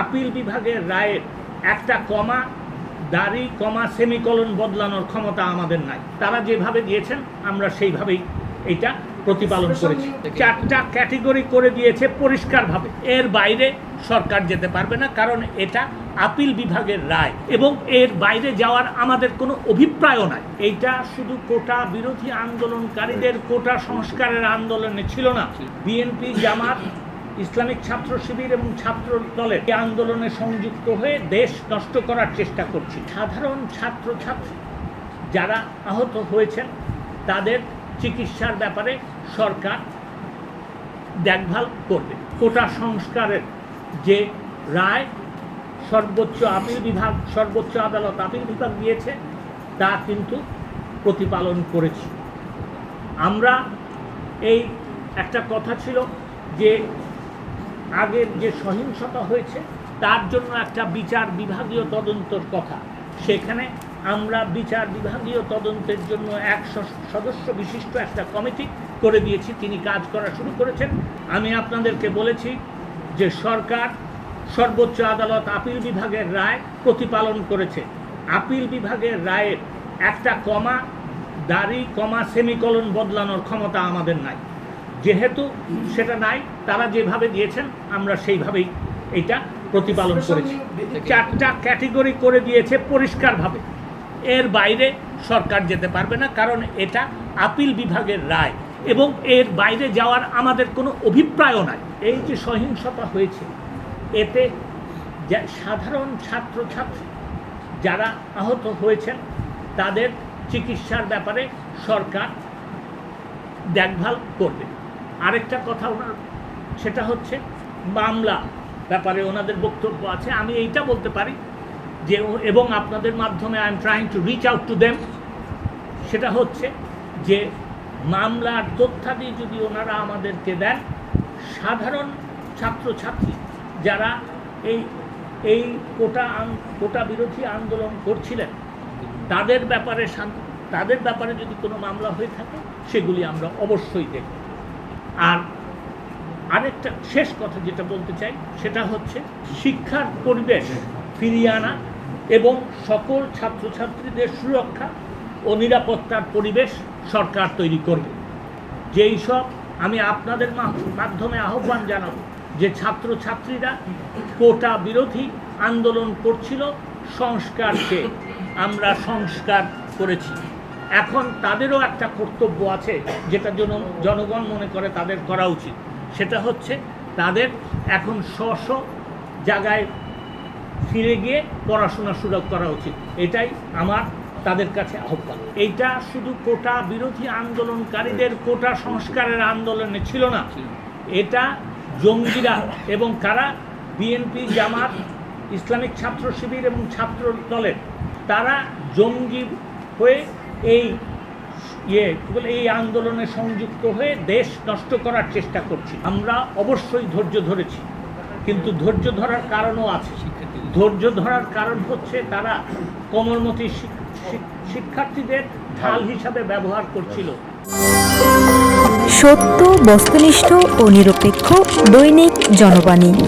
Appeal বিভাগের রায়ের একটা কমা দাড়ি কমা সেমিকলন বদলানোর ক্ষমতা আমাদের নাই। তারা যেভাবে দিয়েছেন আমরা সেইভাবেই এটা প্রতিপালন করেছি। চারটা ক্যাটেগরি করে দিয়েছে পরিষ্কারভাবে। এর বাইরে সরকার যেতে পারবে না কারণ এটা আপিল বিভাগের রায় এবং এর বাইরে যাওয়ার আমাদের কোনো অভিপ্রায়ও নাই। এইটা শুধু কোটা বিরোধী আন্দোলনকারীদের কোটা সংস্কারের আন্দোলনে ছিল না। বিএনপি জামাত ইসলামিক ছাত্র শিবির এবং ছাত্র দলের এই আন্দোলনে সংযুক্ত হয়ে দেশ নষ্ট করার চেষ্টা করছি। সাধারণ ছাত্রছাত্রী যারা আহত হয়েছেন, তাদের চিকিৎসার ব্যাপারে সরকার দেখভাল করবে। কোটা সংস্কারের যে রায় সর্বোচ্চ আপিল বিভাগ, সর্বোচ্চ আদালত আপিল বিভাগ দিয়েছে, তা কিন্তু প্রতিপালন করেছি। আমরা এই একটা কথা ছিল যে আগের যে সহিংসতা হয়েছে, তার জন্য একটা বিচার বিভাগীয় তদন্তর কথা। সেখানে আমরা বিচার বিভাগীয় তদন্তের জন্য এক সদস্য বিশিষ্ট একটা কমিটি করে দিয়েছি, তিনি কাজ করা শুরু করেছেন। আমি আপনাদেরকে বলেছি যে সরকার সর্বোচ্চ আদালত আপিল বিভাগের রায় প্রতিপালন করেছে। আপিল বিভাগের রায়ের একটা কমা, দাড়ি কমা, সেমিকলন বদলানোর ক্ষমতা আমাদের নাই। যেহেতু সেটা নাই তারা যেভাবে দিয়েছেন আমরা সেইভাবেই এটা প্রতিপালন করেছি। চারটা ক্যাটেগরি করে দিয়েছে পরিষ্কারভাবে। এর বাইরে সরকার যেতে পারবে না কারণ এটা আপিল বিভাগের রায় এবং এর বাইরে যাওয়ার আমাদের কোনো অভিপ্রায়ও নাই। এই যে সহিংসতা হয়েছে এতে সাধারণ ছাত্রছাত্রী যারা আহত হয়েছেন তাদের চিকিৎসার ব্যাপারে সরকার দেখভাল করবে। আরেকটা কথা ওনার, সেটা হচ্ছে মামলা ব্যাপারে ওনাদের বক্তব্য আছে। আমি এইটা বলতে পারি যে এবং আপনাদের মাধ্যমে I am trying to reach out to them সেটা হচ্ছে যে মামলার তথ্যাদি যদি ওনারা আমাদেরকে দেন, সাধারণ ছাত্রছাত্রী যারা এই এই কোটা কোটা বিরোধী আন্দোলন করছিলেন, তাদের ব্যাপারে তাদের ব্যাপারে যদি কোনো মামলা হয়ে থাকে, সেগুলি আমরা অবশ্যই দেখব। আর আরেকটা শেষ কথা যেটা বলতে চাই, সেটা হচ্ছে শিক্ষার পরিবেশ ফিরিয়ে আনা এবং সকল ছাত্রছাত্রীদের সুরক্ষা ও নিরাপত্তার পরিবেশ সরকার তৈরি করবে। যেই সব আমি আপনাদের মাধ্যমে আহ্বান জানাব, যে ছাত্রছাত্রীরা কোটা বিরোধী আন্দোলন করছিল, সংস্কারকে আমরা সংস্কার করেছি। এখন তাদেরও একটা কর্তব্য আছে, যেটা জন, জনগণ মনে করে তাদের করা উচিত। সেটা হচ্ছে তাদের এখন স্ব স্ব জায়গায় ফিরে গিয়ে পড়াশোনা শুরু করা উচিত। এটাই আমার তাদের কাছে আহ্বান। এইটা শুধু কোটা বিরোধী আন্দোলনকারীদের কোটা সংস্কারের আন্দোলনে ছিল না। এটা জঙ্গিরা এবং কারা বিএনপি জামাত, ইসলামিক ছাত্র শিবির এবং ছাত্র দলের তারা জঙ্গি হয়ে এই ইয়ে বলে, এই আন্দোলনে সংযুক্ত হয়ে দেশ নষ্ট করার চেষ্টা করছি। আমরা অবশ্যই ধৈর্য ধরেছি, কিন্তু ধৈর্য ধরার কারণও আছে। ধৈর্য ধরার কারণ হচ্ছে তারা কোমলমতি শিক- শিক- শিক্ষার্থীদের ঢাল হিসাবে ব্যবহার করছিল। সত্য, বস্তুনিষ্ঠ ও নিরপেক্ষ দৈনিক জনবাণী।